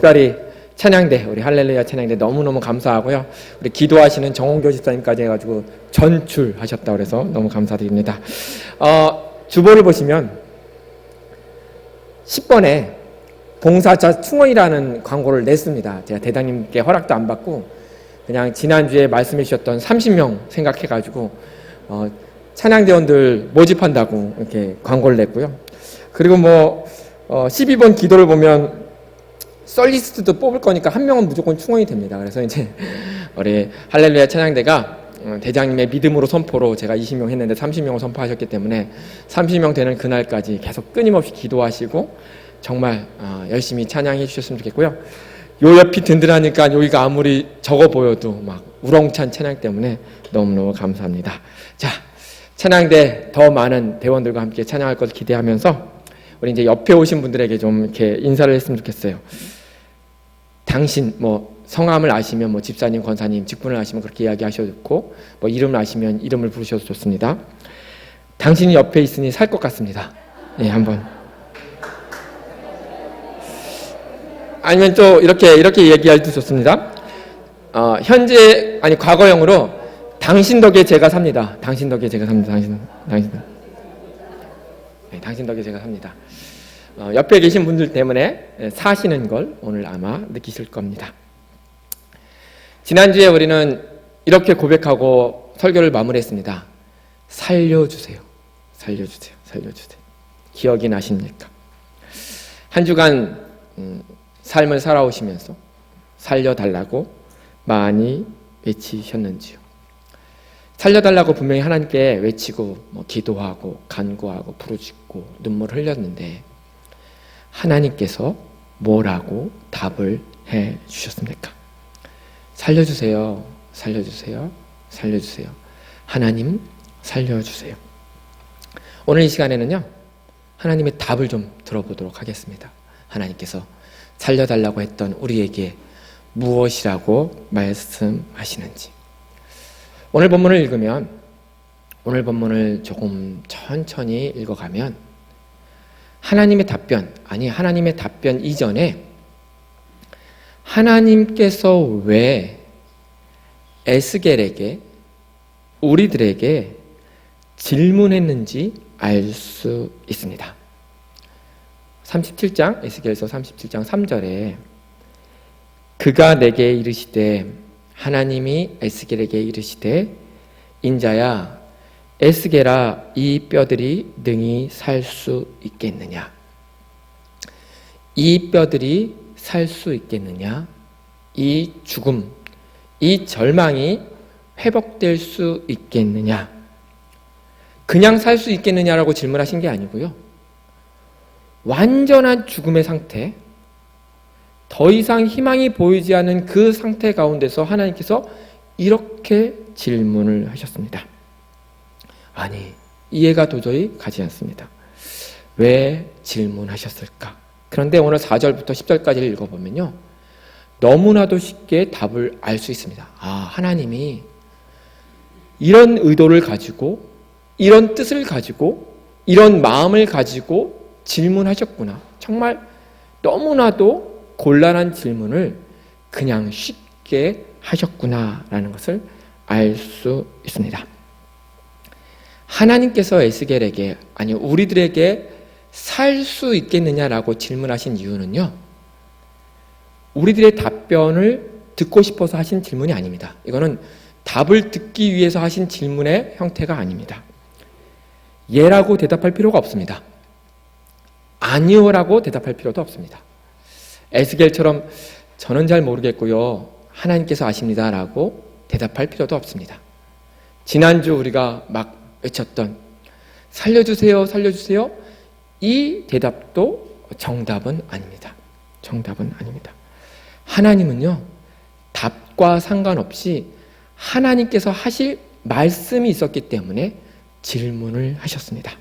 특별히 찬양대 우리 할렐루야 찬양대 너무너무 감사하고요. 우리 기도하시는 정홍교 집사님까지 해가지고 전출하셨다 그래서 너무 감사드립니다. 어, 주보를 보시면 10번에 봉사자 충원이라는 광고를 냈습니다. 제가 대장님께 허락도 안 받고 그냥 지난주에 말씀해 주셨던 30명 생각해가지고 어, 찬양대원들 모집한다고 이렇게 광고를 냈고요. 그리고 뭐 어, 12번 기도를 보면 썰리스트도 뽑을 거니까 한 명은 무조건 충원이 됩니다. 그래서 이제 우리 할렐루야 찬양대가 어, 대장님의 믿음으로 선포로 제가 20명 했는데 30명을 선포하셨기 때문에 30명 되는 그날까지 계속 끊임없이 기도하시고 정말 어, 열심히 찬양해 주셨으면 좋겠고요. 요 옆이 든든하니까 여기가 아무리 적어 보여도 막 우렁찬 찬양 때문에 너무너무 감사합니다. 자, 찬양대 더 많은 대원들과 함께 찬양할 것을 기대하면서 우리 이제 옆에 오신 분들에게 좀 이렇게 인사를 했으면 좋겠어요. 당신 뭐 성함을 아시면 뭐 집사님, 권사님, 직분을 아시면 그렇게 이야기하셔도 좋고 뭐 이름을 아시면 이름을 부르셔도 좋습니다. 당신이 옆에 있으니 살 것 같습니다. 예, 한번. 아니면 또 이렇게 이렇게 얘기해도 좋습니다. 어, 현재 아니 과거형으로 당신 덕에 제가 삽니다. 당신 덕에 제가 삽니다. 당신 당신 덕. 네, 당신 덕에 제가 삽니다. 어, 옆에 계신 분들 때문에 사시는 걸 오늘 아마 느끼실 겁니다. 지난주에 우리는 이렇게 고백하고 설교를 마무리했습니다. 살려주세요. 살려주세요. 살려주세요. 기억이 나십니까? 한 주간 음, 삶을 살아오시면서 살려달라고 많이 외치셨는지요? 살려달라고 분명히 하나님께 외치고 뭐 기도하고 간구하고 부르짖고 눈물 흘렸는데 하나님께서 뭐라고 답을 해 주셨습니까? 살려주세요. 살려주세요. 살려주세요. 하나님 살려주세요. 오늘 이 시간에는요. 하나님의 답을 좀 들어보도록 하겠습니다. 하나님께서 살려달라고 했던 우리에게 무엇이라고 말씀하시는지. 오늘 본문을 읽으면, 오늘 본문을 조금 천천히 읽어가면, 하나님의 답변, 아니, 하나님의 답변 이전에 하나님께서 왜 에스겔에게, 우리들에게 질문했는지 알 수 있습니다. 37장 에스겔서 37장 3절에 그가 내게 이르시되 하나님이 에스겔에게 이르시되 인자야 에스겔아 이 뼈들이 능히 살 수 있겠느냐? 이 뼈들이 살 수 있겠느냐? 이 죽음 이 절망이 회복될 수 있겠느냐? 그냥 살 수 있겠느냐라고 질문하신 게 아니고요. 완전한 죽음의 상태, 더 이상 희망이 보이지 않는 그 상태 가운데서 하나님께서 이렇게 질문을 하셨습니다. 아니, 이해가 도저히 가지 않습니다. 왜 질문하셨을까? 그런데 오늘 4절부터 10절까지를 읽어보면요. 너무나도 쉽게 답을 알 수 있습니다. 아, 하나님이 이런 의도를 가지고, 이런 뜻을 가지고, 이런 마음을 가지고 질문하셨구나. 정말 너무나도 곤란한 질문을 그냥 쉽게 하셨구나라는 것을 알 수 있습니다. 하나님께서 에스겔에게 아니 우리들에게 살 수 있겠느냐라고 질문하신 이유는요. 우리들의 답변을 듣고 싶어서 하신 질문이 아닙니다. 이거는 답을 듣기 위해서 하신 질문의 형태가 아닙니다. 예라고 대답할 필요가 없습니다. 아니요라고 대답할 필요도 없습니다. 에스겔처럼 저는 잘 모르겠고요. 하나님께서 아십니다라고 대답할 필요도 없습니다. 지난주 우리가 막 외쳤던 살려주세요, 살려주세요. 이 대답도 정답은 아닙니다. 정답은 아닙니다. 하나님은요, 답과 상관없이 하나님께서 하실 말씀이 있었기 때문에 질문을 하셨습니다.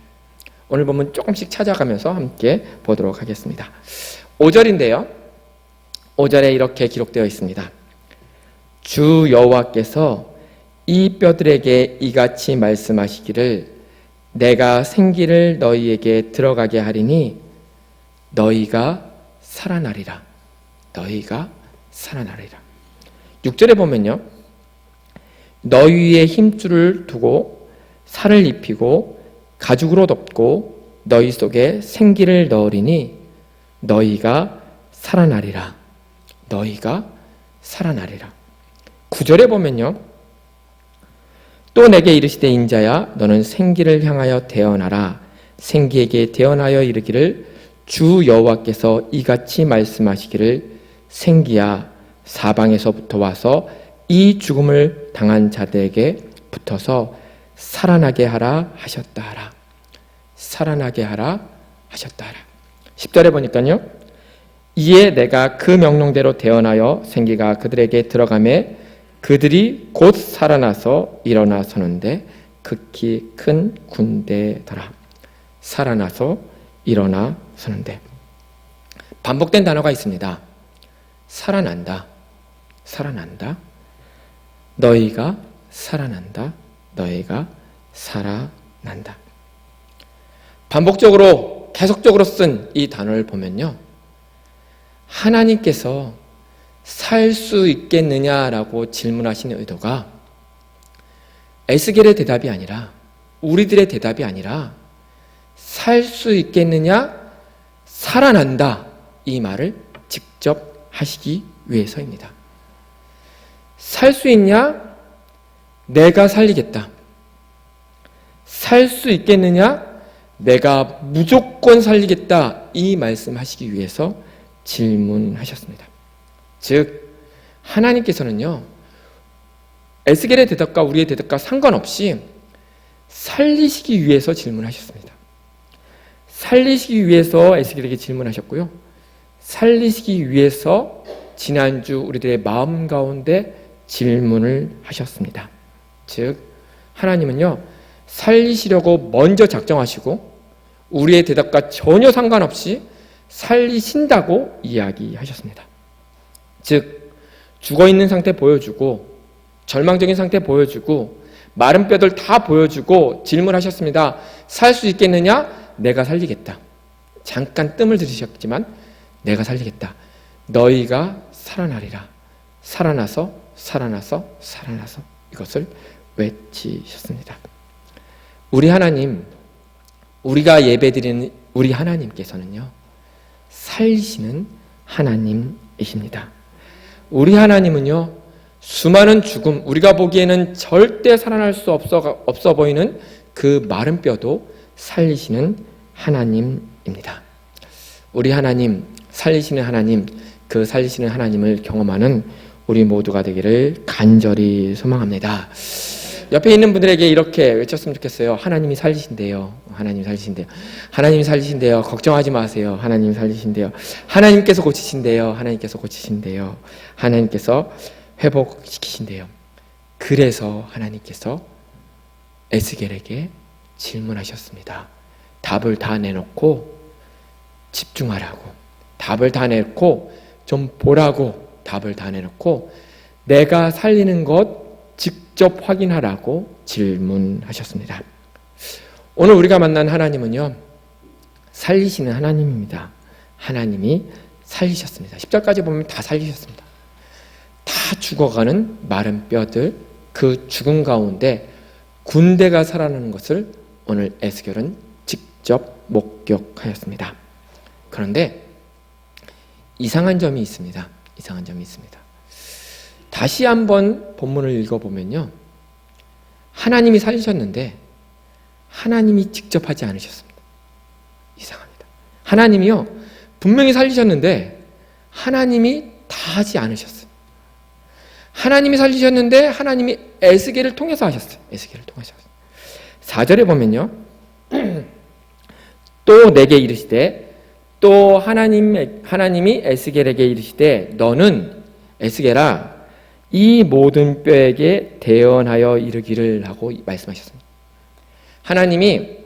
오늘 보면 조금씩 찾아가면서 함께 보도록 하겠습니다. 5절인데요. 5절에 이렇게 기록되어 있습니다. 주 여호와께서 이 뼈들에게 이같이 말씀하시기를 내가 생기를 너희에게 들어가게 하리니 너희가 살아나리라. 너희가 살아나리라. 6절에 보면요. 너희의 힘줄을 두고 살을 입히고 가죽으로 덮고 너희 속에 생기를 넣으리니 너희가 살아나리라. 너희가 살아나리라. 9절에 보면요. 또 내게 이르시되 인자야 너는 생기를 향하여 대언하라. 생기에게 대언하여 이르기를 주 여호와께서 이같이 말씀하시기를 생기야 사방에서부터 와서 이 죽음을 당한 자들에게 붙어서 살아나게 하라 하셨다 하라. 살아나게 하라 하셨다 하라. 10절에 보니까요 이에 내가 그 명령대로 대언하여 생기가 그들에게 들어가매 그들이 곧 살아나서 일어나 서는데 극히 큰 군대더라. 살아나서 일어나 서는데 반복된 단어가 있습니다. 살아난다. 살아난다. 너희가 살아난다. 너희가 살아난다. 반복적으로 계속적으로 쓴 이 단어를 보면요. 하나님께서 살 수 있겠느냐라고 질문하신 의도가 에스겔의 대답이 아니라 우리들의 대답이 아니라 살 수 있겠느냐 살아난다 이 말을 직접 하시기 위해서입니다. 살 수 있냐 내가 살리겠다. 살 수 있겠느냐 내가 무조건 살리겠다 이 말씀하시기 위해서 질문하셨습니다. 즉 하나님께서는요 에스겔의 대답과 우리의 대답과 상관없이 살리시기 위해서 질문하셨습니다. 살리시기 위해서 에스겔에게 질문하셨고요. 살리시기 위해서 지난주 우리들의 마음 가운데 질문을 하셨습니다. 즉 하나님은요 살리시려고 먼저 작정하시고 우리의 대답과 전혀 상관없이 살리신다고 이야기하셨습니다. 즉 죽어 있는 상태 보여주고 절망적인 상태 보여주고 마른 뼈들 다 보여주고 질문하셨습니다. 살 수 있겠느냐? 내가 살리겠다. 잠깐 뜸을 들이셨지만 내가 살리겠다. 너희가 살아나리라. 살아나서 살아나서 살아나서 이것을 외치셨습니다. 우리 하나님 우리가 예배드리는 우리 하나님께서는요. 살리시는 하나님이십니다. 우리 하나님은요, 수많은 죽음, 우리가 보기에는 절대 살아날 수 없어, 없어 보이는 그 마른 뼈도 살리시는 하나님입니다. 우리 하나님, 살리시는 하나님, 그 살리시는 하나님을 경험하는 우리 모두가 되기를 간절히 소망합니다. 옆에 있는 분들에게 이렇게 외쳤으면 좋겠어요. 하나님이 살리신대요. 하나님 살리신대요. 하나님 살리신대요. 걱정하지 마세요. 하나님 살리신대요. 하나님께서 고치신대요. 하나님께서 고치신대요. 하나님께서 회복시키신대요. 그래서 하나님께서 에스겔에게 질문하셨습니다. 답을 다 내놓고 집중하라고. 답을 다 내놓고 좀 보라고. 답을 다 내놓고 내가 살리는 것 직접 확인하라고 질문하셨습니다. 오늘 우리가 만난 하나님은요, 살리시는 하나님입니다. 하나님이 살리셨습니다. 10절까지 보면 다 살리셨습니다. 다 죽어가는 마른 뼈들, 그 죽음 가운데 군대가 살아나는 것을 오늘 에스겔은 직접 목격하였습니다. 그런데 이상한 점이 있습니다. 이상한 점이 있습니다. 다시 한번 본문을 읽어보면요. 하나님이 살리셨는데 하나님이 직접 하지 않으셨습니다. 이상합니다. 하나님이요. 분명히 살리셨는데 하나님이 다 하지 않으셨어요. 하나님이 살리셨는데 하나님이 에스겔을 통해서 하셨어요. 에스겔을 통해서. 4절에 보면요. 또 내게 이르시되 또 하나님 하나님이 에스겔에게 이르시되 너는 에스겔아 이 모든 뼈에게 대언하여 이르기를 하고 말씀하셨습니다. 하나님이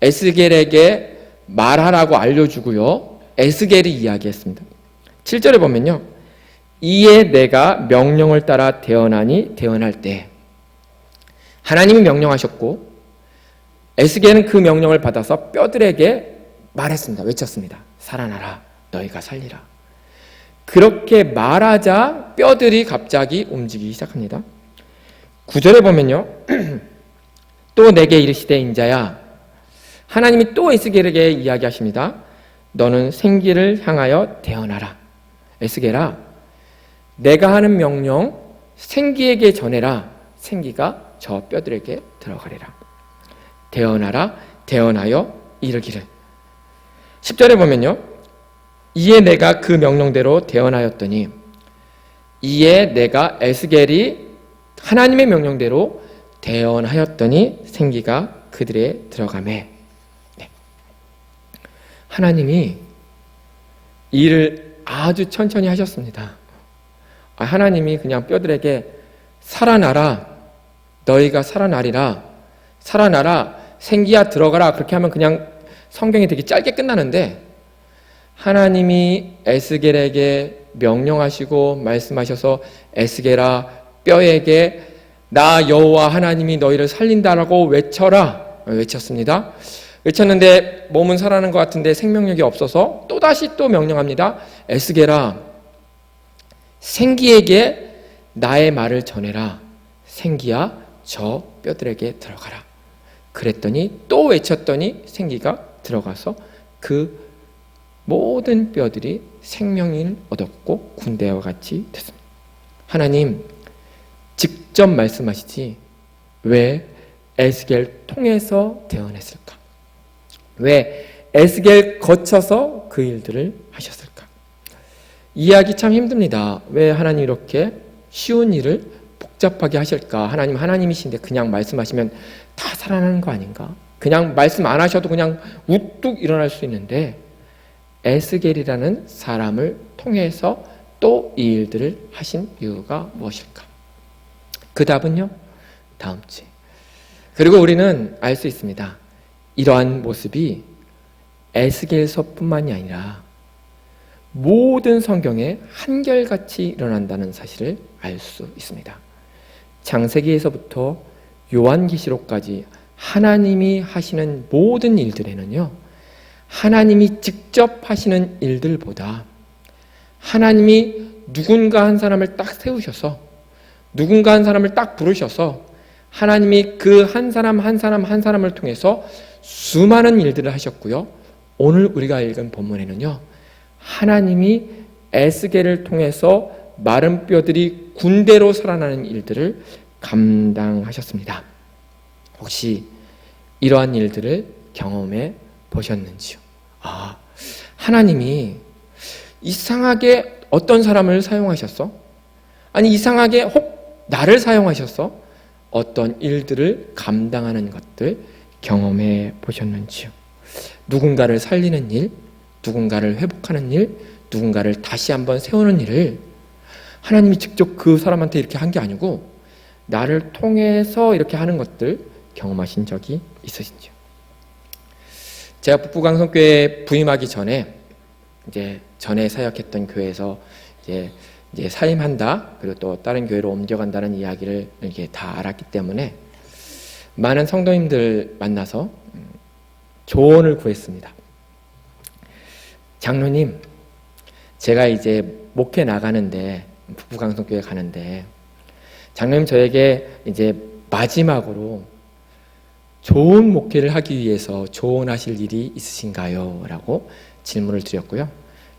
에스겔에게 말하라고 알려주고요. 에스겔이 이야기했습니다. 7절에 보면요. 이에 내가 명령을 따라 대언하니 대언할 때 하나님이 명령하셨고 에스겔은 그 명령을 받아서 뼈들에게 말했습니다. 외쳤습니다. 살아나라. 너희가 살리라. 그렇게 말하자 뼈들이 갑자기 움직이기 시작합니다. 구절에 보면요. 또 내게 이르시되 인자야 하나님이 또 에스겔에게 이야기하십니다. 너는 생기를 향하여 대언하라. 에스겔아 내가 하는 명령 생기에게 전해라. 생기가 저 뼈들에게 들어가리라. 대언하라. 대언하여 이르기를. 10절에 보면요. 이에 내가 그 명령대로 대언하였더니 이에 내가 에스겔이 하나님의 명령대로 대언하였더니 생기가 그들의 들어가매 네. 하나님이 일을 아주 천천히 하셨습니다. 아, 하나님이 그냥 뼈들에게 살아나라 너희가 살아나리라 살아나라 생기야 들어가라 그렇게 하면 그냥 성경이 되게 짧게 끝나는데 하나님이 에스겔에게 명령하시고 말씀하셔서 에스겔아 뼈에게 나 여호와 하나님이 너희를 살린다라고 외쳐라 외쳤습니다. 외쳤는데 몸은 살아나는 것 같은데 생명력이 없어서 또 다시 또 명령합니다. 에스겔아 생기에게 나의 말을 전해라. 생기야 저 뼈들에게 들어가라. 그랬더니 또 외쳤더니 생기가 들어가서 그 모든 뼈들이 생명을 얻었고 군대와 같이 됐습니다. 하나님 직접 말씀하시지 왜 에스겔 통해서 대언했을까? 왜 에스겔 거쳐서 그 일들을 하셨을까? 이해하기 참 힘듭니다. 왜 하나님 이렇게 쉬운 일을 복잡하게 하실까? 하나님 하나님이신데 그냥 말씀하시면 다 살아나는 거 아닌가? 그냥 말씀 안 하셔도 그냥 우뚝 일어날 수 있는데 에스겔이라는 사람을 통해서 또 이 일들을 하신 이유가 무엇일까? 그 답은요, 다음 주에. 그리고 우리는 알 수 있습니다. 이러한 모습이 에스겔서뿐만이 아니라 모든 성경에 한결같이 일어난다는 사실을 알 수 있습니다. 장세기에서부터 요한계시록까지 하나님이 하시는 모든 일들에는요, 하나님이 직접 하시는 일들보다 하나님이 누군가 한 사람을 딱 세우셔서 누군가 한 사람을 딱 부르셔서 하나님이 그 한 사람 한 사람 한 사람을 통해서 수많은 일들을 하셨고요. 오늘 우리가 읽은 본문에는요. 하나님이 에스겔을 통해서 마른 뼈들이 군대로 살아나는 일들을 감당하셨습니다. 혹시 이러한 일들을 경험해 보셨는지요? 아, 하나님이 이상하게 어떤 사람을 사용하셨어? 아니, 이상하게 혹 나를 사용하셨어? 어떤 일들을 감당하는 것들 경험해 보셨는지요? 누군가를 살리는 일, 누군가를 회복하는 일, 누군가를 다시 한번 세우는 일을 하나님이 직접 그 사람한테 이렇게 한 게 아니고 나를 통해서 이렇게 하는 것들 경험하신 적이 있으신지요? 제가 북부강성교회 부임하기 전에 이제 전에 사역했던 교회에서 이제 이제 사임한다 그리고 또 다른 교회로 옮겨간다는 이야기를 이렇게 다 알았기 때문에 많은 성도님들 만나서 조언을 구했습니다. 장로님, 제가 이제 목회 나가는데 북부강성교회 가는데 장로님 저에게 이제 마지막으로 좋은 목회를 하기 위해서 조언하실 일이 있으신가요? 라고 질문을 드렸고요.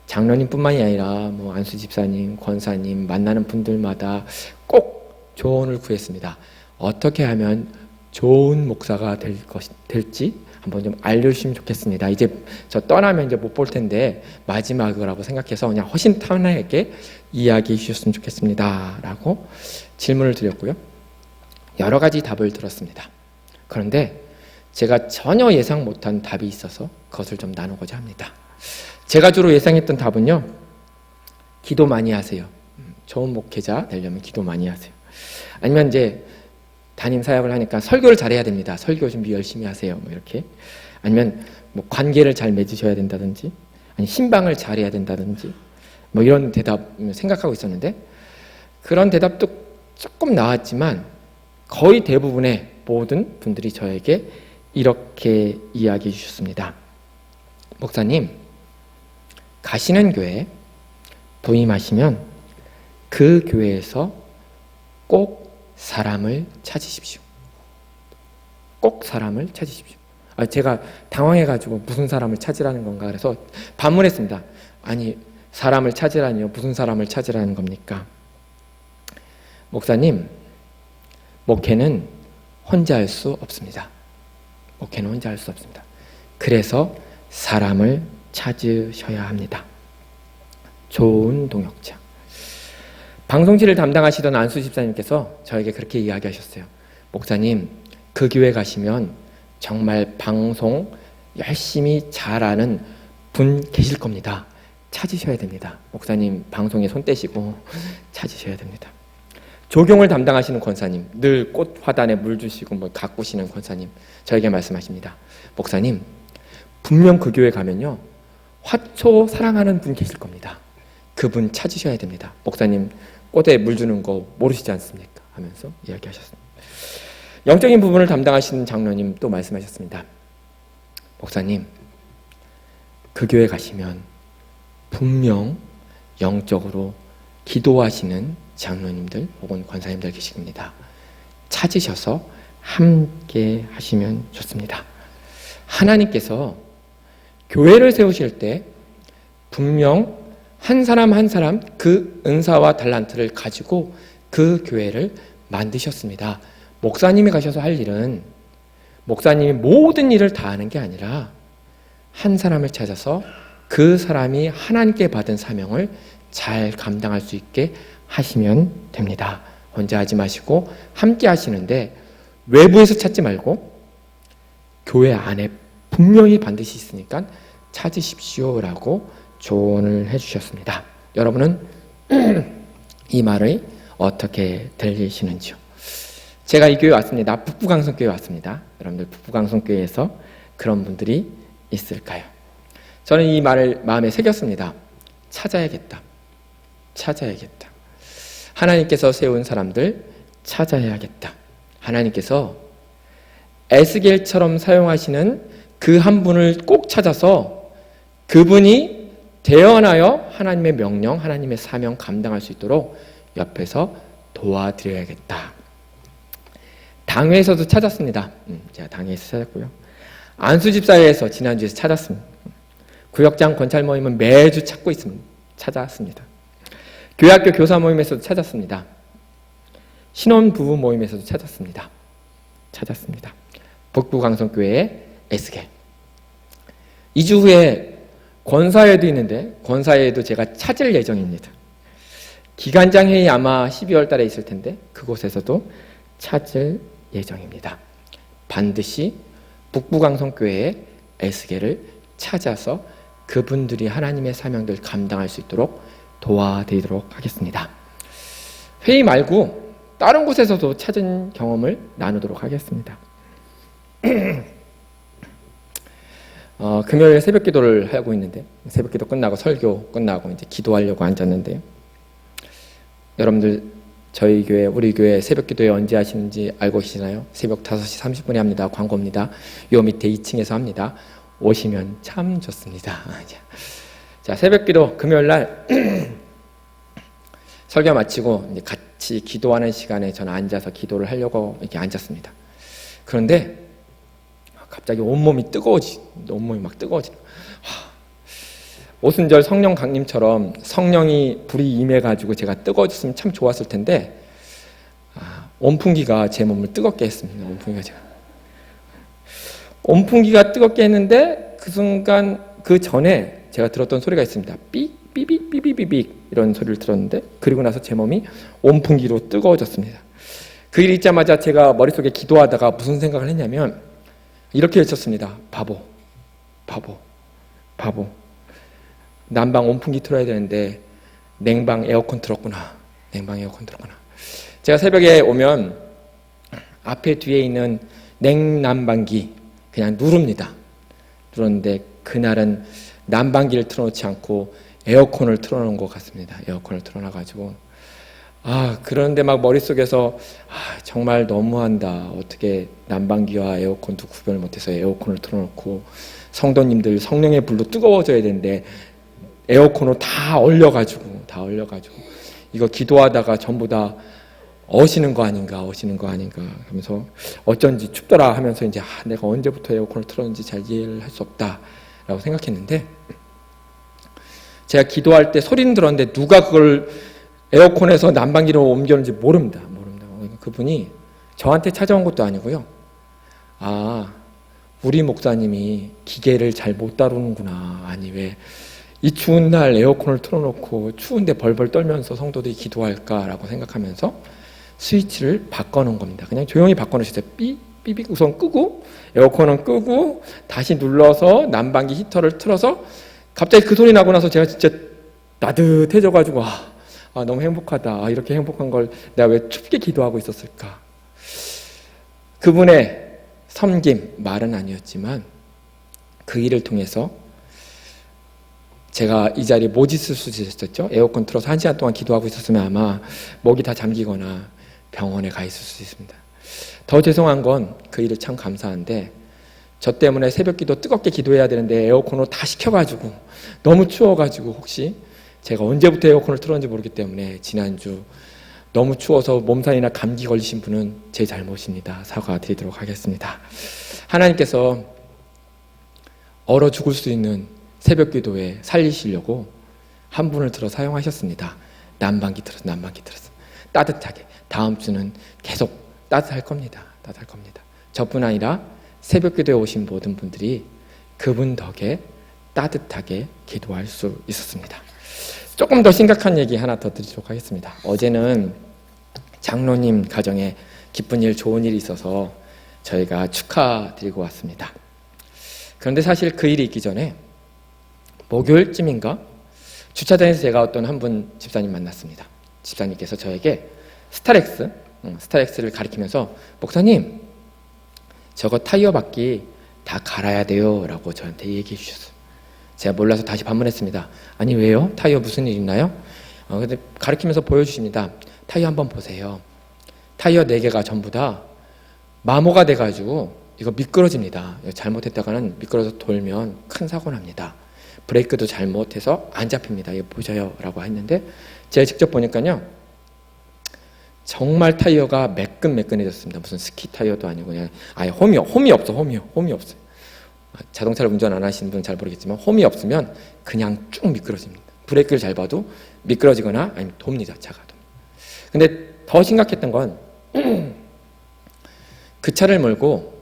장로님뿐만이 아니라 뭐 안수 집사님, 권사님 만나는 분들마다 꼭 조언을 구했습니다. 어떻게 하면 좋은 목사가 될 것, 될지 한번 좀 알려주시면 좋겠습니다. 이제 저 떠나면 이제 못 볼 텐데 마지막이라고 생각해서 그냥 허심탄회하게 이야기해 주셨으면 좋겠습니다. 라고 질문을 드렸고요. 여러 가지 답을 들었습니다. 그런데 제가 전혀 예상 못한 답이 있어서 그것을 좀 나누고자 합니다. 제가 주로 예상했던 답은요, 기도 많이 하세요. 음, 좋은 목회자 되려면 기도 많이 하세요. 아니면 이제 담임 사역을 하니까 설교를 잘해야 됩니다. 설교 준비 열심히 하세요. 뭐 이렇게. 아니면 뭐 관계를 잘 맺으셔야 된다든지, 아니 신방을 잘해야 된다든지, 뭐 이런 대답 생각하고 있었는데 그런 대답도 조금 나왔지만 거의 대부분의 모든 분들이 저에게 이렇게 이야기해 주셨습니다. 목사님, 가시는 교회 부임하시면 그 교회에서 꼭 사람을 찾으십시오. 꼭 사람을 찾으십시오. 아, 제가 당황해가지고 무슨 사람을 찾으라는 건가 그래서 반문했습니다. 아니 사람을 찾으라니요 무슨 사람을 찾으라는 겁니까? 목사님 목회는 혼자 할 수 없습니다. 목회는 혼자 할 수 없습니다. 그래서 사람을 찾으셔야 합니다. 좋은 동역자. 방송실을 담당하시던 안수 집사님께서 저에게 그렇게 이야기하셨어요. 목사님, 그 교회 가시면 정말 방송 열심히 잘하는 분 계실 겁니다. 찾으셔야 됩니다. 목사님, 방송에 손 떼시고 찾으셔야 됩니다. 조경을 담당하시는 권사님, 늘 꽃 화단에 물 주시고 뭐 가꾸시는 권사님, 저에게 말씀하십니다. 목사님, 분명 그 교회 가면요, 화초 사랑하는 분 계실 겁니다. 그분 찾으셔야 됩니다. 목사님, 꽃에 물 주는 거 모르시지 않습니까? 하면서 이야기하셨습니다. 영적인 부분을 담당하시는 장로님 또 말씀하셨습니다. 목사님, 그 교회 가시면 분명 영적으로 기도하시는 장로님들 혹은 권사님들 계실 겁니다. 찾으셔서 함께 하시면 좋습니다. 하나님께서 교회를 세우실 때 분명 한 사람 한 사람 그 은사와 달란트를 가지고 그 교회를 만드셨습니다. 목사님이 가셔서 할 일은 목사님이 모든 일을 다 하는 게 아니라 한 사람을 찾아서 그 사람이 하나님께 받은 사명을 잘 감당할 수 있게 하시면 됩니다. 혼자 하지 마시고 함께 하시는데 외부에서 찾지 말고 교회 안에 분명히 반드시 있으니까 찾으십시오라고 조언을 해주셨습니다. 여러분은 이 말을 어떻게 들리시는지요? 제가 이 교회 왔습니다. 북부강성교회 왔습니다. 여러분들 북부강성교회에서 그런 분들이 있을까요? 저는 이 말을 마음에 새겼습니다. 찾아야겠다. 찾아야겠다. 하나님께서 세운 사람들 찾아야겠다. 하나님께서 에스겔처럼 사용하시는 그 한 분을 꼭 찾아서 그분이 대언하여 하나님의 명령, 하나님의 사명 감당할 수 있도록 옆에서 도와드려야겠다. 당회에서도 찾았습니다. 음, 제가 당회에서 찾았고요. 안수집사회에서 지난주에 찾았습니다. 구역장 권찰 모임은 매주 찾고 있습니다. 찾았습니다. 교회학교 교사 모임에서도 찾았습니다. 신혼 부부 모임에서도 찾았습니다. 찾았습니다. 북부강성교회의 에스겔. 2주 후에 권사회도 있는데 권사회도 제가 찾을 예정입니다. 기간장 회의 아마 12월 달에 있을 텐데 그곳에서도 찾을 예정입니다. 반드시 북부강성교회의 에스겔을 찾아서 그분들이 하나님의 사명들 감당할 수 있도록 도와드리도록 하겠습니다. 회의 말고 다른 곳에서도 찾은 경험을 나누도록 하겠습니다. 어, 금요일 새벽 기도를 하고 있는데 새벽 기도 끝나고 설교 끝나고 이제 기도하려고 앉았는데요. 여러분들 저희 교회 우리 교회 새벽 기도회 언제 하시는지 알고 계시나요? 새벽 5시 30분에 합니다. 광고입니다. 요 밑에 2층에서 합니다. 오시면 참 좋습니다. 자, 새벽 기도 금요일 날 설교 마치고 같이 기도하는 시간에 저는 앉아서 기도를 하려고 이렇게 앉았습니다. 그런데 갑자기 온몸이 뜨거워지, 온몸이 막 뜨거워지. 오순절 성령 강림처럼 성령이 불이 임해가지고 제가 뜨거워졌으면 참 좋았을 텐데 아, 온풍기가 제 몸을 뜨겁게 했습니다. 온풍기가 제가 온풍기가 뜨겁게 했는데 그 순간 그 전에 제가 들었던 소리가 있습니다. 삐 삐빅 삐비비빅 이런 소리를 들었는데 그리고 나서 제 몸이 온풍기로 뜨거워졌습니다. 그 일 있자마자 제가 머릿속에 기도하다가 무슨 생각을 했냐면 이렇게 외쳤습니다. 바보, 바보, 바보. 난방 온풍기 틀어야 되는데 냉방 에어컨 틀었구나. 냉방 에어컨 틀었구나. 제가 새벽에 오면 앞에 뒤에 있는 냉난방기 그냥 누릅니다. 누르는데 그날은 난방기를 틀어놓지 않고 에어컨을 틀어놓은 것 같습니다. 에어컨을 틀어놔가지고 아 그런데 막 머릿속에서 아 정말 너무한다. 어떻게 난방기와 에어컨도 구별을 못해서 에어컨을 틀어놓고 성도님들 성령의 불로 뜨거워져야 되는데 에어컨으로 다 얼려가지고 다 얼려가지고 이거 기도하다가 전부 다 어시는 거 아닌가 어시는 거 아닌가 하면서 어쩐지 춥더라 하면서 이제 아, 내가 언제부터 에어컨을 틀었는지 잘 이해를 할 수 없다라고 생각했는데 제가 기도할 때 소리는 들었는데 누가 그걸 에어컨에서 난방기로 옮겼는지 모릅니다 모릅니다 그분이 저한테 찾아온 것도 아니고요 아 우리 목사님이 기계를 잘 못 다루는구나 아니 왜 이 추운 날 에어컨을 틀어놓고 추운데 벌벌 떨면서 성도들이 기도할까라고 생각하면서 스위치를 바꿔놓은 겁니다. 그냥 조용히 바꿔놓으셨어요. 삐, 삐삐 우선 끄고 에어컨은 끄고 다시 눌러서 난방기 히터를 틀어서 갑자기 그 소리 나고 나서 제가 진짜 따뜻해져가지고 아, 아, 너무 행복하다. 아, 이렇게 행복한 걸 내가 왜 춥게 기도하고 있었을까? 그분의 섬김 말은 아니었지만 그 일을 통해서 제가 이 자리에 못 있을 수도 있었죠. 에어컨 틀어서 한 시간 동안 기도하고 있었으면 아마 목이 다 잠기거나 병원에 가 있을 수 있습니다. 더 죄송한 건 그 일을 참 감사한데 저 때문에 새벽 기도 뜨겁게 기도해야 되는데 에어컨으로 다 식혀가지고 너무 추워가지고 혹시 제가 언제부터 에어컨을 틀었는지 모르기 때문에 지난주 너무 추워서 몸살이나 감기 걸리신 분은 제 잘못입니다. 사과드리도록 하겠습니다. 하나님께서 얼어 죽을 수 있는 새벽 기도에 살리시려고 한 분을 들어 사용하셨습니다. 난방기 들어서 난방기 들어서 따뜻하게 다음 주는 계속 따뜻할 겁니다. 따뜻할 겁니다. 저뿐 아니라 새벽 기도에 오신 모든 분들이 그분 덕에 따뜻하게 기도할 수 있었습니다. 조금 더 심각한 얘기 하나 더 드리도록 하겠습니다. 어제는 장로님 가정에 기쁜 일, 좋은 일이 있어서 저희가 축하드리고 왔습니다. 그런데 사실 그 일이 있기 전에 목요일쯤인가 주차장에서 제가 어떤 한 분 집사님 만났습니다. 집사님께서 저에게 스타렉스, 응, 스타렉스를 가리키면서 목사님 저거 타이어 바퀴 다 갈아야 돼요 라고 저한테 얘기해 주셨어요. 제가 몰라서 다시 반문했습니다. 아니 왜요? 타이어 무슨 일 있나요? 어, 근데 가리키면서 보여주십니다. 타이어 한번 보세요. 타이어 네 개가 전부 다 마모가 돼가지고 이거 미끄러집니다. 이거 잘못했다가는 미끄러져 돌면 큰 사고 납니다. 브레이크도 잘못해서 안 잡힙니다. 이거 보셔요. 라고 했는데 제가 직접 보니까요. 정말 타이어가 매끈매끈해졌습니다. 무슨 스키 타이어도 아니고 그냥 아예 홈이 홈이 없어. 홈이 홈이 없어요. 자동차를 운전 안 하시는 분은 잘 모르겠지만 홈이 없으면 그냥 쭉 미끄러집니다. 브레이크를 잘 봐도 미끄러지거나 아니면 돕니다. 차가. 근데 더 심각했던 건 그 차를 몰고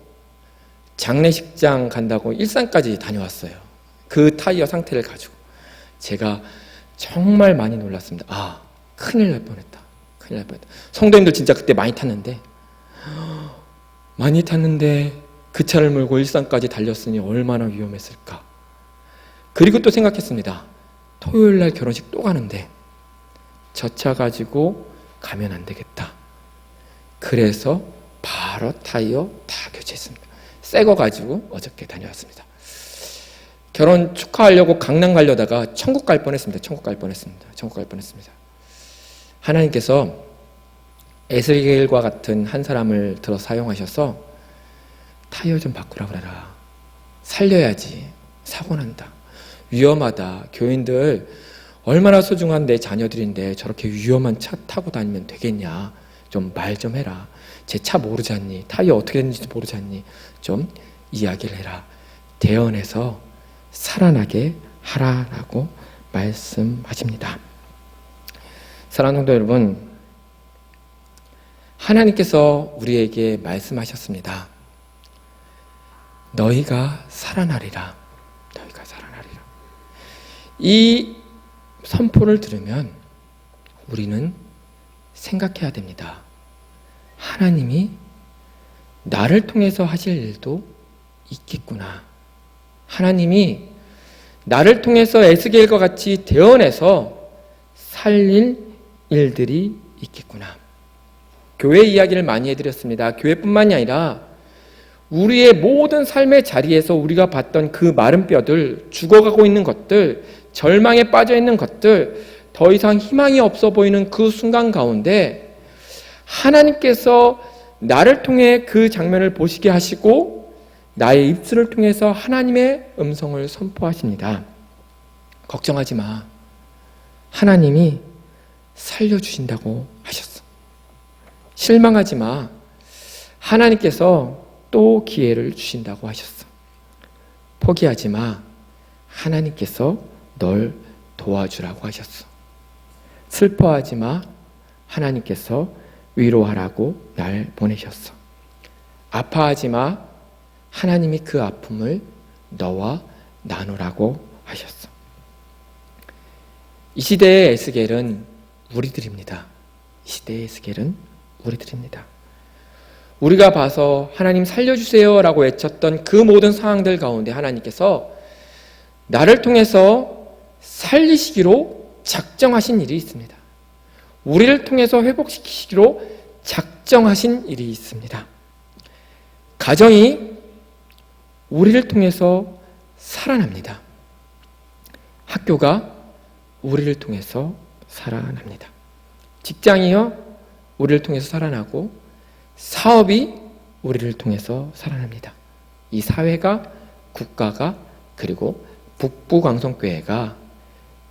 장례식장 간다고 일산까지 다녀왔어요. 그 타이어 상태를 가지고 제가 정말 많이 놀랐습니다. 아, 큰일 날 뻔했다. 큰일 날 뻔했다. 성도님들 진짜 그때 많이 탔는데 많이 탔는데 그 차를 몰고 일산까지 달렸으니 얼마나 위험했을까. 그리고 또 생각했습니다. 토요일 날 결혼식 또 가는데 저 차 가지고 가면 안 되겠다. 그래서 바로 타이어 다 교체했습니다. 새 거 가지고 어저께 다녀왔습니다. 결혼 축하하려고 강남 가려다가 천국 갈 뻔했습니다. 천국 갈 뻔했습니다. 천국 갈 뻔했습니다. 하나님께서 에스겔과 같은 한 사람을 들어 사용하셔서 타이어 좀 바꾸라 그래라. 살려야지. 사고 난다. 위험하다. 교인들 얼마나 소중한 내 자녀들인데 저렇게 위험한 차 타고 다니면 되겠냐. 좀 말좀 해라. 제 차 모르지 않니? 타이어 어떻게 됐는지 모르지 않니? 좀 이야기를 해라. 대언해서 살아나게 하라라고 말씀하십니다. 사랑하는 성도 여러분, 하나님께서 우리에게 말씀하셨습니다. 너희가 살아나리라. 너희가 살아나리라. 이 선포를 들으면 우리는 생각해야 됩니다. 하나님이 나를 통해서 하실 일도 있겠구나. 하나님이 나를 통해서 에스겔과 같이 대언해서 살릴 일들이 있겠구나. 교회 이야기를 많이 해드렸습니다. 교회뿐만이 아니라 우리의 모든 삶의 자리에서 우리가 봤던 그 마른 뼈들, 죽어가고 있는 것들, 절망에 빠져 있는 것들, 더 이상 희망이 없어 보이는 그 순간 가운데 하나님께서 나를 통해 그 장면을 보시게 하시고 나의 입술을 통해서 하나님의 음성을 선포하십니다. 걱정하지 마. 하나님이 살려주신다고 하셨어. 실망하지 마. 하나님께서 또 기회를 주신다고 하셨어. 포기하지 마. 하나님께서 널 도와주라고 하셨어. 슬퍼하지 마. 하나님께서 위로하라고 날 보내셨어. 아파하지 마. 하나님이 그 아픔을 너와 나누라고 하셨어. 이 시대의 에스겔은 우리들입니다. 이 시대의 에스겔은 우리들입니다. 우리가 봐서 하나님 살려주세요 라고 외쳤던 그 모든 상황들 가운데 하나님께서 나를 통해서 살리시기로 작정하신 일이 있습니다. 우리를 통해서 회복시키시기로 작정하신 일이 있습니다. 가정이 우리를 통해서 살아납니다. 학교가 우리를 통해서 살아납니다. 직장이요, 우리를 통해서 살아나고, 사업이 우리를 통해서 살아납니다. 이 사회가, 국가가, 그리고 북부광성교회가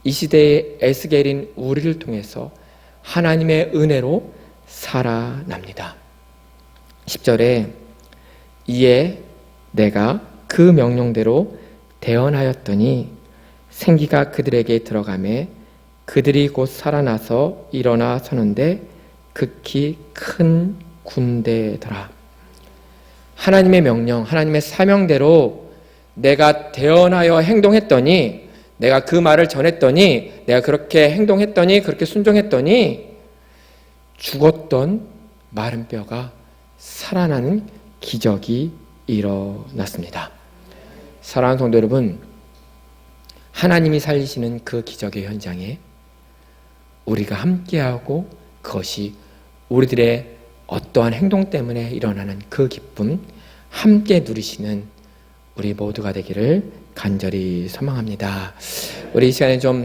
이 시대의 에스겔인 우리를 통해서 하나님의 은혜로 살아납니다. 10절에 이에 내가 그 명령대로 대언하였더니 생기가 그들에게 들어가매 그들이 곧 살아나서 일어나 서는데 극히 큰 군대더라. 하나님의 명령, 하나님의 사명대로 내가 대언하여 행동했더니 내가 그 말을 전했더니 내가 그렇게 행동했더니 그렇게 순종했더니 죽었던 마른 뼈가 살아나는 기적이 일어났습니다. 사랑하는 성도 여러분, 하나님이 살리시는 그 기적의 현장에 우리가 함께하고 그것이 우리들의 어떠한 행동 때문에 일어나는 그 기쁨 함께 누리시는 우리 모두가 되기를 간절히 소망합니다. 우리 이 시간에 좀